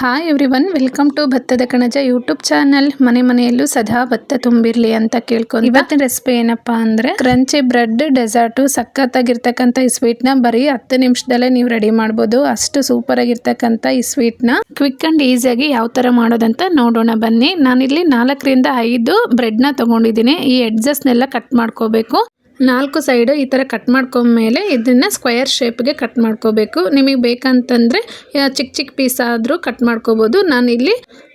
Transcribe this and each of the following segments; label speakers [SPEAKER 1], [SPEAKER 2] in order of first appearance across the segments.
[SPEAKER 1] Hi everyone welcome to Bhattada Kanaja YouTube channel ಮನೆ ಮನೆಯಲ್ಲೂ ಸದಾ ಭತ್ತ ತುಂಬಿರ್ಲಿ ಅಂತ ಕೇಳ್ಕೊಂಡು ಇವತ್ತಿನ ರೆಸಿಪಿ ಏನಪ್ಪಾ ಅಂದ್ರೆ? ಕ್ರಂಚಿ ಬ್ರೆಡ್ ಡೆಸರ್ಟು ಸಖತ್ತಾಗಿರ್ತಕ್ಕಂಥ ಈ ಸ್ವೀಟ್ನ ಬರೀ ಹತ್ತು ನಿಮಿಷದಲ್ಲೇ ನೀವು ರೆಡಿ ಮಾಡ್ಬೋದು. ಅಷ್ಟು ಸೂಪರ್ ಆಗಿರ್ತಕ್ಕಂಥ ಈ ಸ್ವೀಟ್ನ. ಕ್ವಿಕ್ ಅಂಡ್ ಈಸಿಯಾಗಿ ಯಾವ ತರ ಮಾಡೋದಂತ ನೋಡೋಣ ಬನ್ನಿ. ನಾನಿಲ್ಲಿ ನಾಲ್ಕರಿಂದ ಐದು ಬ್ರೆಡ್ನ ತಗೊಂಡಿದ್ದೀನಿ. ಈ ಎಡ್ಜಸ್ನೆಲ್ಲ ಕಟ್ ಮಾಡ್ಕೋಬೇಕು. ನಾಲ್ಕು ಸೈಡು ಈ ಥರ ಕಟ್ ಮಾಡ್ಕೊಂಡ್ಮೇಲೆ ಇದನ್ನು ಸ್ಕ್ವಯರ್ ಶೇಪ್ಗೆ ಕಟ್ ಮಾಡ್ಕೋಬೇಕು. ನಿಮಗೆ ಬೇಕಂತಂದರೆ ಚಿಕ್ಕ ಚಿಕ್ಕ ಪೀಸ್ ಆದರೂ ಕಟ್ ಮಾಡ್ಕೋಬೋದು. ನಾನಿಲ್ಲಿ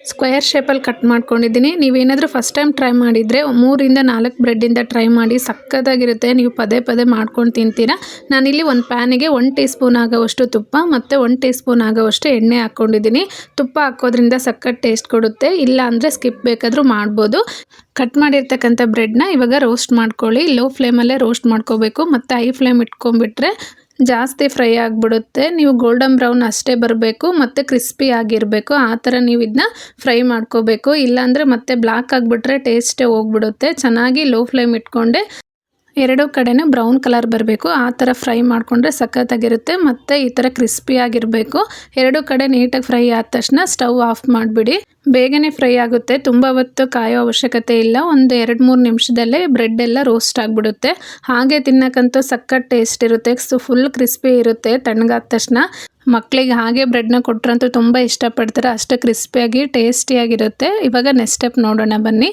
[SPEAKER 1] ಸ್ಕ್ವಯರ್ ಶೇಪಲ್ಲಿ ಕಟ್ ಮಾಡ್ಕೊಂಡಿದ್ದೀನಿ. ನೀವೇನಾದರೂ ಫಸ್ಟ್ ಟೈಮ್ ಟ್ರೈ ಮಾಡಿದರೆ ಮೂರಿಂದ ನಾಲ್ಕು ಬ್ರೆಡ್ಡಿಂದ ಟ್ರೈ ಮಾಡಿ ಸಕ್ಕತ್ತಾಗಿರುತ್ತೆ. ನೀವು ಪದೇ ಪದೇ ಮಾಡ್ಕೊಂಡು ತಿಂತೀರಾ. ನಾನಿಲ್ಲಿ ಒಂದು ಪ್ಯಾನಿಗೆ ಒನ್ ಟೀ ಸ್ಪೂನ್ ಆಗೋವಷ್ಟು ತುಪ್ಪ ಮತ್ತು ಒನ್ ಟೀ ಸ್ಪೂನ್ ಆಗೋವಷ್ಟು ಎಣ್ಣೆ ಹಾಕ್ಕೊಂಡಿದ್ದೀನಿ. ತುಪ್ಪ ಹಾಕೋದ್ರಿಂದ ಸಕ್ಕತ್ ಟೇಸ್ಟ್ ಕೊಡುತ್ತೆ. ಇಲ್ಲ ಅಂದರೆ ಸ್ಕಿಪ್ ಬೇಕಾದರೂ ಮಾಡ್ಬೋದು. ಕಟ್ ಮಾಡಿರ್ತಕ್ಕಂಥ ಬ್ರೆಡ್ನ ಇವಾಗ ರೋಸ್ಟ್ ಮಾಡ್ಕೊಳ್ಳಿ. ಲೋ ಫ್ಲೇಮಲ್ಲೇ ರೋಸ್ಟ್ ಮಾಡ್ಕೋಬೇಕು. ಮತ್ತು ಹೈ ಫ್ಲೇಮ್ ಇಟ್ಕೊಂಡ್ಬಿಟ್ರೆ ಜಾಸ್ತಿ ಫ್ರೈ ಆಗಿಬಿಡುತ್ತೆ. ನೀವು ಗೋಲ್ಡನ್ ಬ್ರೌನ್ ಅಷ್ಟೇ ಬರಬೇಕು, ಮತ್ತು ಕ್ರಿಸ್ಪಿ ಆಗಿರಬೇಕು. ಆ ಥರ ನೀವು ಇದನ್ನ ಫ್ರೈ ಮಾಡ್ಕೋಬೇಕು. ಇಲ್ಲಾಂದರೆ ಮತ್ತೆ ಬ್ಲ್ಯಾಕ್ ಆಗಿಬಿಟ್ರೆ ಟೇಸ್ಟೇ ಹೋಗ್ಬಿಡುತ್ತೆ. ಚೆನ್ನಾಗಿ ಲೋ ಫ್ಲೇಮ್ ಇಟ್ಕೊಂಡೆ ಎರಡು ಕಡೆನೂ ಬ್ರೌನ್ ಕಲರ್ ಬರಬೇಕು. ಆ ಥರ ಫ್ರೈ ಮಾಡಿಕೊಂಡ್ರೆ ಸಖತ್ತಾಗಿರುತ್ತೆ ಮತ್ತು ಈ ಥರ ಕ್ರಿಸ್ಪಿಯಾಗಿರಬೇಕು ಎರಡು ಕಡೆ ನೀಟಾಗಿ ಫ್ರೈ ಆದ ತಕ್ಷಣ ಸ್ಟವ್ ಆಫ್ ಮಾಡಿಬಿಡಿ. ಬೇಗನೆ ಫ್ರೈ ಆಗುತ್ತೆ. ತುಂಬ ಹೊತ್ತು ಕಾಯೋ ಅವಶ್ಯಕತೆ ಇಲ್ಲ. ಒಂದು ಎರಡು ಮೂರು ನಿಮಿಷದಲ್ಲೇ ಬ್ರೆಡ್ ಎಲ್ಲ ರೋಸ್ಟ್ ಆಗಿಬಿಡುತ್ತೆ. ಹಾಗೆ ತಿನ್ನಕ್ಕಂತೂ ಸಖತ್ ಟೇಸ್ಟ್ ಇರುತ್ತೆ. ಸೊ ಫುಲ್ ಕ್ರಿಸ್ಪಿ ಇರುತ್ತೆ ತಣ್ಣಗಾದ ತಕ್ಷಣ. ಮಕ್ಕಳಿಗೆ ಹಾಗೆ ಬ್ರೆಡ್ನ ಕೊಟ್ಟರಂತೂ ತುಂಬ ಇಷ್ಟಪಡ್ತಾರೆ. ಅಷ್ಟು ಕ್ರಿಸ್ಪಿಯಾಗಿ, ಟೇಸ್ಟಿಯಾಗಿರುತ್ತೆ. ಇವಾಗ ನೆಕ್ಸ್ಟ್ ಸ್ಟೆಪ್ ನೋಡೋಣ ಬನ್ನಿ.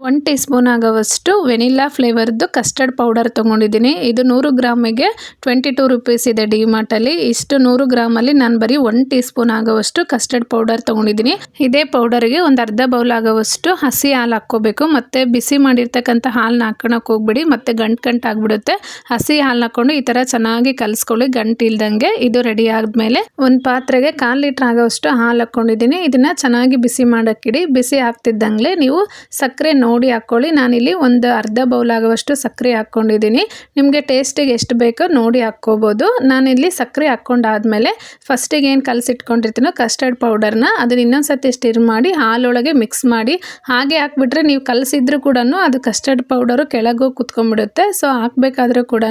[SPEAKER 1] ಒನ್ ಟೀ ಸ್ಪೂನ್ ಆಗೋವಷ್ಟು ವೆನಿಲ್ಲಾ ಫ್ಲೇವರ್ದು ಕಸ್ಟರ್ಡ್ ಪೌಡರ್ ತೊಗೊಂಡಿದ್ದೀನಿ. ಇದು ನೂರು ಗ್ರಾಮಿಗೆ ಟ್ವೆಂಟಿ ಟೂ ರುಪೀಸ್ ಇದೆ ಡಿ ಮಾರ್ಟಲ್ಲಿ. ಇಷ್ಟು ನೂರು ಗ್ರಾಮಲ್ಲಿ ನಾನು ಬರೀ ಒನ್ ಟೀ ಸ್ಪೂನ್ ಆಗೋವಷ್ಟು ಕಸ್ಟರ್ಡ್ ಪೌಡರ್ ತೊಗೊಂಡಿದ್ದೀನಿ. ಇದೇ ಪೌಡರ್ಗೆ ಒಂದು ಅರ್ಧ ಬೌಲ್ ಆಗೋವಷ್ಟು ಹಸಿ ಹಾಲು ಹಾಕ್ಕೋಬೇಕು. ಮತ್ತು ಬಿಸಿ ಮಾಡಿರ್ತಕ್ಕಂಥ ಹಾಲನ್ನ ಹಾಕೋಣಕ್ಕೆ ಹೋಗ್ಬಿಡಿ. ಮತ್ತು ಗಂಟು ಗಂಟು ಆಗಿಬಿಡುತ್ತೆ. ಹಸಿ ಹಾಲು ಹಾಕ್ಕೊಂಡು ಈ ಥರ ಚೆನ್ನಾಗಿ ಕಲಿಸ್ಕೊಳ್ಳಿ. ಗಂಟು ಇಲ್ದಂಗೆ ಇದು ರೆಡಿ ಆದಮೇಲೆ ಒಂದು ಪಾತ್ರೆಗೆ ಕಾಲು ಲೀಟ್ರ್ ಆಗೋವಷ್ಟು ಹಾಲು ಹಾಕ್ಕೊಂಡಿದ್ದೀನಿ. ಇದನ್ನು ಚೆನ್ನಾಗಿ ಬಿಸಿ ಮಾಡೋಕ್ಕಿಡಿ. ಬಿಸಿ ಆಗ್ತಿದ್ದಂಗೆ ನೀವು ಸಕ್ಕರೆ ನೋಡಿ ಹಾಕ್ಕೊಳ್ಳಿ. ನಾನಿಲ್ಲಿ ಒಂದು ಅರ್ಧ ಬೌಲ್ ಆಗುವಷ್ಟು ಸಕ್ಕರೆ ಹಾಕ್ಕೊಂಡಿದ್ದೀನಿ. ನಿಮಗೆ ಟೇಸ್ಟಿಗೆ ಎಷ್ಟು ಬೇಕೋ ನೋಡಿ ಹಾಕ್ಕೋಬೋದು. ನಾನಿಲ್ಲಿ ಸಕ್ಕರೆ ಹಾಕ್ಕೊಂಡಾದ್ಮೇಲೆ ಫಸ್ಟಿಗೆ ಏನು ಕಲಸಿಟ್ಕೊಂಡಿರ್ತೀನೋ ಕಸ್ಟರ್ಡ್ ಪೌಡರ್ನ ಅದನ್ನ ಇನ್ನೊಂದು ಸತಿ ಸ್ಟಿರ್ ಮಾಡಿ ಹಾಲೊಳಗೆ ಮಿಕ್ಸ್ ಮಾಡಿ ಹಾಗೆ ಹಾಕ್ಬಿಟ್ರೆ ನೀವು ಕಲಸಿದ್ರು ಕೂಡ ಅದು ಕಸ್ಟರ್ಡ್ ಪೌಡರು ಕೆಳಗೋಗಿ ಕುತ್ಕೊಂಡ್ಬಿಡುತ್ತೆ. ಸೊ ಹಾಕ್ಬೇಕಾದ್ರೂ ಕೂಡ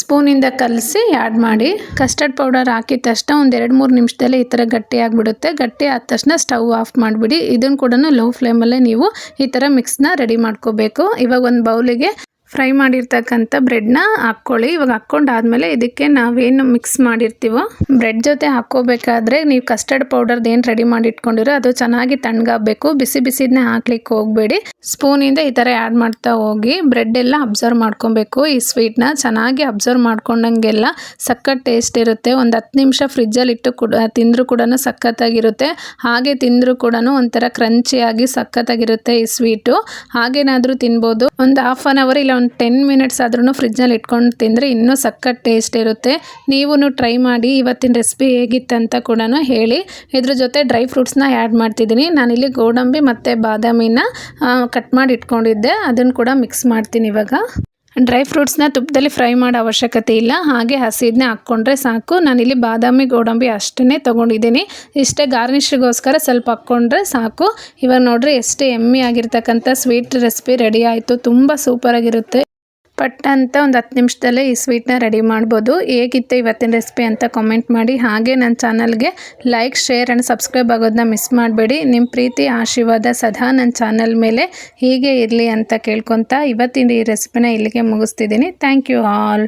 [SPEAKER 1] ಸ್ಪೂನಿಂದ ಕಲಸಿ ಆ್ಯಡ್ ಮಾಡಿ. ಕಸ್ಟರ್ಡ್ ಪೌಡರ್ ಹಾಕಿದ ತಕ್ಷಣ ಒಂದು ಎರಡು ಮೂರು ನಿಮಿಷದಲ್ಲೇ ಈ ಥರ ಗಟ್ಟಿ ಆಗಿಬಿಡುತ್ತೆ. ಗಟ್ಟಿ ಆದ ತಕ್ಷಣ ಸ್ಟವ್ ಆಫ್ ಮಾಡಿಬಿಡಿ. ಇದನ್ನು ಕೂಡ ಲೋ ಫ್ಲೇಮಲ್ಲೇ ನೀವು ಈ ಥರ ಮಿಕ್ಸ್ನ ರೆಡಿ ಮಾಡ್ಕೋಬೇಕು. ಇವಾಗ ಒಂದು ಬೌಲಿಗೆ ಫ್ರೈ ಮಾಡಿರ್ತಕ್ಕಂಥ ಬ್ರೆಡ್ನ ಹಾಕ್ಕೊಳ್ಳಿ. ಇವಾಗ ಹಾಕ್ಕೊಂಡಾದ್ಮೇಲೆ ಇದಕ್ಕೆ ನಾವೇನು ಮಿಕ್ಸ್ ಮಾಡಿರ್ತೀವೋ, ಬ್ರೆಡ್ ಜೊತೆ ಹಾಕ್ಕೋಬೇಕಾದ್ರೆ ನೀವು ಕಸ್ಟರ್ಡ್ ಪೌಡರ್ದು ಏನು ರೆಡಿ ಮಾಡಿ ಇಟ್ಕೊಂಡಿರೋ ಅದು ಚೆನ್ನಾಗಿ ತಣ್ಣಗಾಗಬೇಕು. ಬಿಸಿ ಬಿಸಿದನ್ನೇ ಹಾಕ್ಲಿಕ್ಕೆ ಹೋಗಬೇಡಿ. ಸ್ಪೂನಿಂದ ಈ ಥರ ಆ್ಯಡ್ ಮಾಡ್ತಾ ಹೋಗಿ ಬ್ರೆಡ್ ಎಲ್ಲ ಅಬ್ಸರ್ವ್ ಮಾಡ್ಕೊಬೇಕು. ಈ ಸ್ವೀಟ್ನ ಚೆನ್ನಾಗಿ ಅಬ್ಸರ್ವ್ ಮಾಡ್ಕೊಂಡಂಗೆಲ್ಲ ಸಖತ್ ಟೇಸ್ಟ್ ಇರುತ್ತೆ. ಒಂದು ಹತ್ತು ನಿಮಿಷ ಫ್ರಿಜ್ಜಲ್ಲಿ ಇಟ್ಟು ಕೂಡ, ತಿಂದರೂ ಕೂಡ ಸಖತ್ತಾಗಿರುತ್ತೆ. ಹಾಗೆ ತಿಂದರೂ ಕೂಡ ಒಂಥರ ಕ್ರಂಚಿಯಾಗಿ ಸಖತ್ತಾಗಿರುತ್ತೆ ಈ ಸ್ವೀಟು ಹಾಗೇನಾದರೂ ತಿನ್ಬೋದು. ಒಂದು ಹಾಫ್ ಆನ್ ಅವರ್ ಇಲ್ಲ ಒಂದು ಟೆನ್ ಮಿನಿಟ್ಸ್ ಆದ್ರೂ ಫ್ರಿಜ್ನಲ್ಲಿ ಇಟ್ಕೊಂಡು ತಿಂದರೆ ಇನ್ನೂ ಸಖತ್ ಟೇಸ್ಟ್ ಇರುತ್ತೆ. ನೀವು ಟ್ರೈ ಮಾಡಿ, ಇವತ್ತಿನ ರೆಸಿಪಿ ಹೇಗಿತ್ತಂತ ಕೂಡ ಹೇಳಿ. ಇದ್ರ ಜೊತೆ ಡ್ರೈ ಫ್ರೂಟ್ಸ್ನ ಆ್ಯಡ್ ಮಾಡ್ತಿದ್ದೀನಿ. ನಾನಿಲ್ಲಿ ಗೋಡಂಬಿ ಮತ್ತು ಬಾದಾಮಿನ ಕಟ್ ಮಾಡಿ ಇಟ್ಕೊಂಡಿದ್ದೆ. ಅದನ್ನು ಕೂಡ ಮಿಕ್ಸ್ ಮಾಡ್ತೀನಿ ಇವಾಗ. ಡ್ರೈ ಫ್ರೂಟ್ಸ್ನ ತುಪ್ಪದಲ್ಲಿ ಫ್ರೈ ಮಾಡೋ ಅವಶ್ಯಕತೆ ಇಲ್ಲ. ಹಾಗೆ ಹಸಿದನ್ನ ಹಾಕ್ಕೊಂಡ್ರೆ ಸಾಕು. ನಾನಿಲ್ಲಿ ಬಾದಾಮಿ, ಗೋಡಂಬಿ ಅಷ್ಟೇ ತೊಗೊಂಡಿದ್ದೀನಿ. ಇಷ್ಟೇ ಗಾರ್ನಿಷ್ಗೋಸ್ಕರ ಸ್ವಲ್ಪ ಹಾಕ್ಕೊಂಡ್ರೆ ಸಾಕು. ಇವಾಗ ನೋಡ್ರಿ ಎಷ್ಟೇ ಎಮ್ಮೆ ಆಗಿರ್ತಕ್ಕಂಥ ಸ್ವೀಟ್ ರೆಸಿಪಿ ರೆಡಿ ಆಯಿತು. ತುಂಬ ಸೂಪರಾಗಿರುತ್ತೆ ಪಟ್ ಅಂತ ಒಂದು ಹತ್ತು ನಿಮಿಷದಲ್ಲೇ ಈ ಸ್ವೀಟ್ನ ರೆಡಿ ಮಾಡ್ಬೋದು. ಹೇಗಿತ್ತು ಇವತ್ತಿನ ರೆಸಿಪಿ ಅಂತ ಕಾಮೆಂಟ್ ಮಾಡಿ. ಹಾಗೆ ನನ್ನ ಚಾನಲ್ಗೆ ಲೈಕ್ ಶೇರ್ ಆ್ಯಂಡ್ ಸಬ್ಸ್ಕ್ರೈಬ್ ಆಗೋದನ್ನ ಮಿಸ್ ಮಾಡಬೇಡಿ. ನಿಮ್ಮ ಪ್ರೀತಿ, ಆಶೀರ್ವಾದ ಸದಾ ನನ್ನ ಚಾನಲ್ ಮೇಲೆ ಹೀಗೆ ಇರಲಿ ಅಂತ ಕೇಳ್ಕೊತಾ ಇವತ್ತಿನ ಈ ರೆಸಿಪಿನ ಇಲ್ಲಿಗೆ ಮುಗಿಸ್ತಿದ್ದೀನಿ. Thank you all